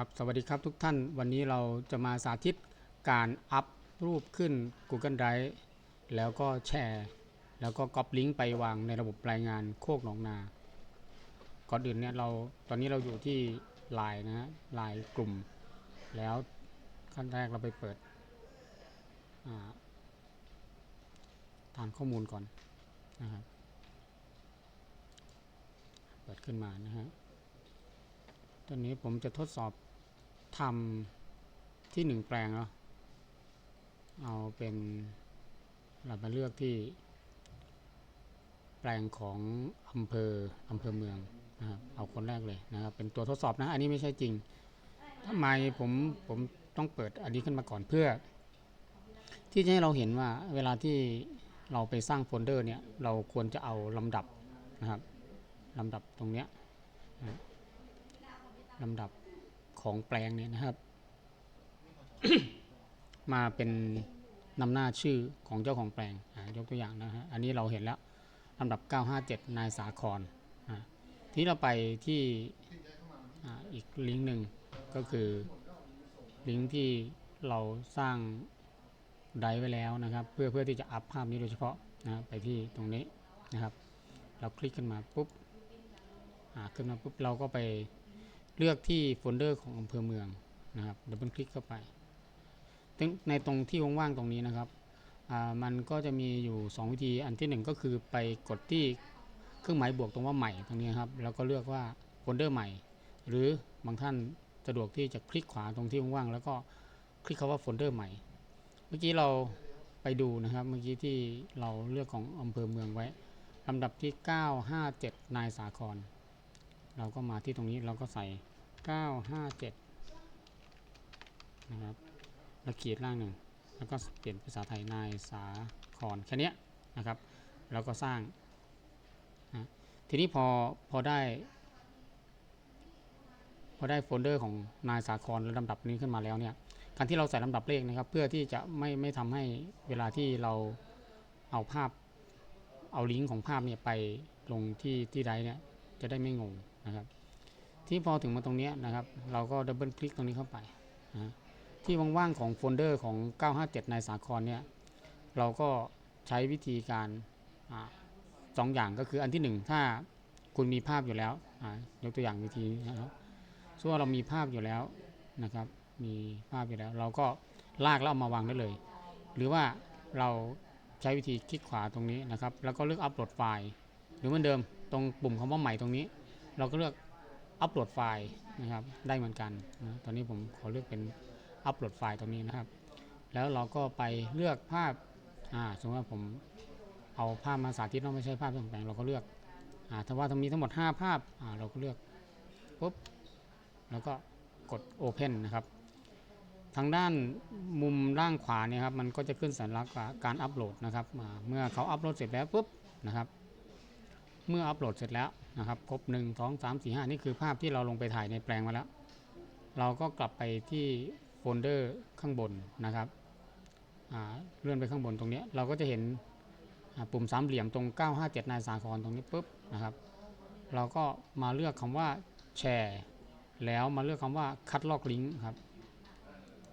ครับสวัสดีครับทุกท่านวันนี้เราจะมาสาธิตการอัพรูปขึ้น Google Drive แล้วก็แชร์ แล้วก็ก๊อปลิงก์ไปวางในระบบรายงานโคกหนองนาก่อนอื่นเนี่ยเราตอนนี้เราอยู่ที่ไลน์นะฮะไลน์กลุ่ม แล้วขั้นแรกเราไปเปิดอ่าฐานข้อมูลก่อนนะครับเปิดขึ้นมานะฮะตอนนี้ผมจะทดสอบ ทำที่หนึ่งแปลงเนาะเอาเป็นเรามาเลือกที่ แปลงของอำเภออำเภอเมืองนะครับเอาคนแรกเลยนะครับ เป็นตัวทดสอบนะ อันนี้ไม่ใช่จริงทำไมผมผมต้องเปิดอันนี้ขึ้นมาก่อนเพื่อ ที่จะให้เราเห็นว่าเวลาที่เราไปสร้างโฟลเดอร์เนี่ย เราควรจะเอาลำดับนะครับลำดับตรงเนี้ยลำดับ ของแปลงเนี่ยนะครับ มาเป็นนำหน้าชื่อของเจ้าของแปลงยกตัวอย่างนะฮะอันนี้เราเห็นแล้วลำดับ 957 นายสาครอ่าทีนี้เราไปที่ออีกลิงก์หนึ่งก็คือลิงก์ที่เราสร้างไดไว้แล้วนะครับ เพื่อเพื่อที่จะอัพภาพนี้โดยเฉพาะนะไปที่ตรงนี้นะครับ เราคลิกขึ้นมาปุ๊บขึ้นมาปุ๊บเราก็ไป เลือกที่โฟลเดอร์ของอำเภอเมืองนะครับดับเบิลคลิกเข้าไปซึ่งในตรงที่ว่างๆตรงนี้นะครับมันก็จะมีอยู่ 2 วิธีอันที่ 1 ก็คือไปกดที่เครื่องหมายบวกตรงว่าใหม่ตรงนี้ครับแล้วก็เลือกว่าโฟลเดอร์ใหม่ หรือบางท่านสะดวกที่จะคลิกขวาตรงที่ว่างๆแล้วก็คลิกคำว่าโฟลเดอร์ใหม่ เมื่อกี้เราไปดูนะครับ เมื่อกี้ที่เราเลือกของอำเภอเมืองไว้ลำดับที่ 957 นายสาคร เราก็มาที่ตรงนี้เราก็ใส่ 957 นะครับแล้วขีดล่างหนึ่ง แล้วก็เปลี่ยนภาษาไทยนายสาครแค่นี้นะครับแล้วก็สร้างนะทีนี้พอพอได้ พอได้โฟลเดอร์ของนายสาครและลำดับนี้ขึ้นมาแล้วเนี่ยการที่เราใส่ลำดับเลขนะครับ เพื่อที่จะไม่ไม่ทำให้เวลาที่เราเอาภาพเอาลิงก์ของภาพเนี่ยไปลงที่ที่ใดเนี่ยจะได้ไม่งง นะครับ ที่พอถึงมาตรงนี้นะครับ เราก็ดับเบิลคลิกตรงนี้เข้าไปนะที่ว่างๆของโฟลเดอร์ของ 957 นายสาครเนี่ย เราก็ใช้วิธีการอสองอย่างก็คืออันที่หนึ่งถ้าคุณมีภาพอยู่แล้วยกตัวอย่างวิธีนะครับส่วนเรามีภาพอยู่แล้วนะครับ มีภาพอยู่แล้ว เราก็ลากแล้วเอามาวางได้เลย หรือว่าเราใช้วิธีคลิกขวาตรงนี้นะครับ แล้วก็เลือกอัปโหลดไฟล์ หรือเหมือนเดิมตรงปุ่มคำว่าใหม่ตรงนี้ เราก็เลือกอัปโหลดไฟล์นะครับ ได้เหมือนกันนะตอนนี้ผมขอเลือกเป็นอัปโหลดไฟล์ตรงนี้นะครับ แล้วเราก็ไปเลือกภาพอ่าสมมติว่าผมเอาภาพมาสาธิตเราไม่ใช่ภาพเครื่องแปลงเราก็เลือกอ่าถ้าว่ามีทั้งหมด 5 ภาพอ่าเราก็เลือกปุ๊บแล้วก็กด Open นะครับ ทางด้านมุมล่างขวาเนี่ยครับมันก็จะขึ้นสัญลักษณ์การอัปโหลดนะครับ เมื่อเขาอัปโหลดเสร็จแล้วปุ๊บนะครับ เมื่ออัปโหลดเสร็จแล้ว นะครับครบ1 2 3 4 5 นี่คือภาพที่เราลงไปถ่ายในแปลงมาแล้ว เราก็กลับไปที่โฟลเดอร์ข้างบนนะครับเลื่อนไปข้างบนตรงนี้เราก็จะเห็นปุ่มสามเหลี่ยมตรง 957 นายสาครตรงนี้ปุ๊บนะครับ เราก็มาเลือกคำว่าแชร์แล้วมาเลือกคำว่าคัดลอกลิงก์ครับ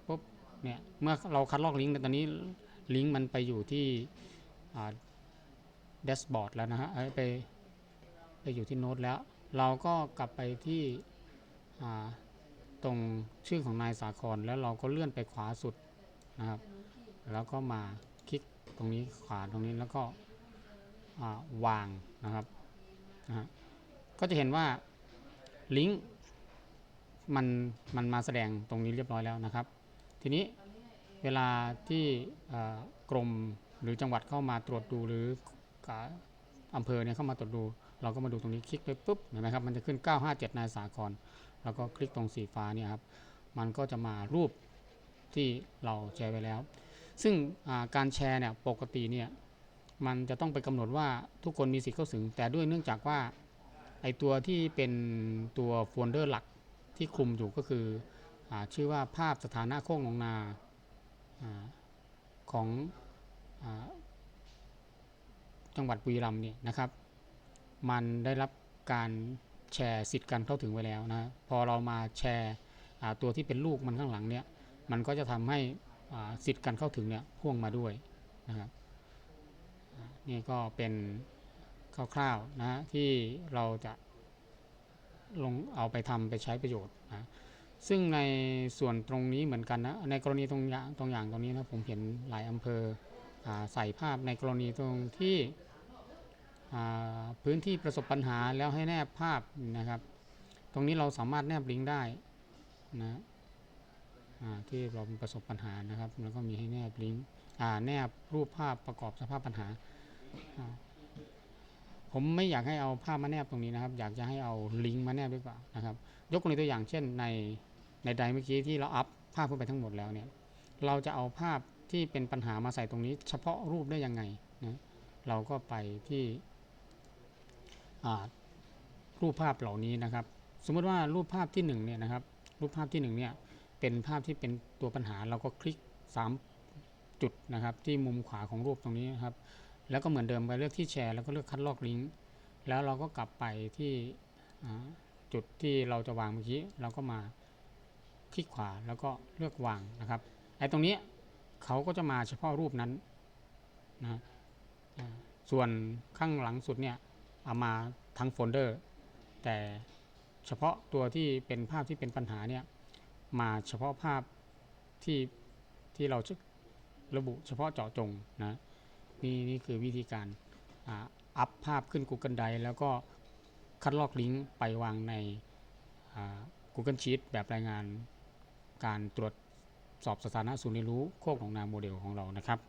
ปุ๊บเนี่ยเมื่อเราคัดลอกลิงก์ตอนนี้ลิงก์มันไปอยู่ที่แดชบอร์ดแล้วนะฮะไป ไปอยู่ที่โน้ตแล้ว เราก็กลับไปที่ตรงชื่อของนายสาครแล้วเราก็เลื่อนไปขวาสุดนะครับ แล้วก็มาคลิกตรงนี้ขวาตรงนี้แล้วก็วางนะครับนะก็จะเห็นว่าลิงก์มันมันมาแสดงตรงนี้เรียบร้อยแล้วนะครับ ทีนี้เวลาที่กรมหรือจังหวัดเข้ามาตรวจดูหรือ อำเภอเนี่ยเข้ามาตรวจดู เราก็มาดูตรงนี้คลิกไปปุ๊บเห็นไหมครับมันจะขึ้น 957 นายสาคร แล้วก็คลิกตรงสีฟ้าเนี่ยครับมันก็จะมารูปที่เราแชร์ไปแล้ว ซึ่งการแชร์เนี่ยปกติเนี่ยมันจะต้องไปกำหนดว่าทุกคนมีสิทธิ์เข้าถึง แต่ด้วยเนื่องจากว่าไอตัวที่เป็นตัวโฟลเดอร์หลักที่คลุมอยู่ก็คืออชื่อว่าภาพสถานะโคกหนองนาอของ จังหวัดบุรีรัมย์เนี่ยนะครับ มันได้รับการแชร์สิทธิ์การเข้าถึงไว้แล้วนะพอเรามาแชร์ตัวที่เป็นลูกมันข้างหลังเนี่ยมันก็จะทำให้สิทธิ์การเข้าถึงเนี่ยพ่วงมาด้วยนะครับนี่ก็เป็นคร่าวๆนะที่เราจะลงเอาไปทำไปใช้ประโยชน์นะซึ่งในส่วนตรงนี้เหมือนกันนะในกรณีตรงอย่างตรงอย่างตรงนี้นะผมเห็นหลายอำเภอใส่ภาพในกรณีตรงที่ พื้นที่ประสบปัญหาแล้วให้แนบภาพนะครับ ตรงนี้เราสามารถแนบลิงก์ได้นะที่เราประสบปัญหานะครับ แล้วก็มีให้แนบลิงก์แนบรูปภาพประกอบสภาพปัญหา ผมไม่อยากให้เอาภาพมาแนบตรงนี้นะครับ อยากจะให้เอาลิงก์มาแนบดีกว่านะครับ ยกตัวอย่างเช่นในในไดเมื่อกี้ที่เราอัพภาพขึ้นไปทั้งหมดแล้วเนี่ย เราจะเอาภาพที่เป็นปัญหามาใส่ตรงนี้ เฉพาะรูปได้ยังไงนะ เราก็ไปที่ รูปภาพเหล่านี้นะครับ สมมติว่ารูปภาพที่1เนี่ยนะครับ รูปภาพที่1เนี่ยเป็นภาพที่เป็นตัวปัญหาเราก็คลิก 3 จุดนะครับ ที่มุมขวาของรูปตรงนี้นะครับ แล้วก็เหมือนเดิมไปเลือกที่แชร์แล้วก็เลือกคัดลอกลิงก์แล้วเราก็กลับไปที่จุดที่เราจะวางเมื่อกี้เราก็มาคลิกขวาแล้วก็เลือกวางนะครับไอ้ตรงนี้เขาก็จะมาเฉพาะรูปนั้นนะส่วนข้างหลังสุดเนี่ย เอามาทั้งโฟลเดอร์ แต่เฉพาะตัวที่เป็นภาพที่เป็นปัญหาเนี่ยมาเฉพาะภาพที่ที่เราจะระบุเฉพาะเจาะจงนะนี่นี่คือวิธีการอ่าอัพภาพขึ้น Google Drive แล้วก็คัดลอกลิงก์ไปวางใน Google Sheet แบบรายงานการตรวจสอบสถานะศูนย์เรียนรู้โคกหนองนาโมเดลของเรานะครับ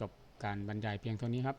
จบการบรรยายเพียงเท่านี้ครับ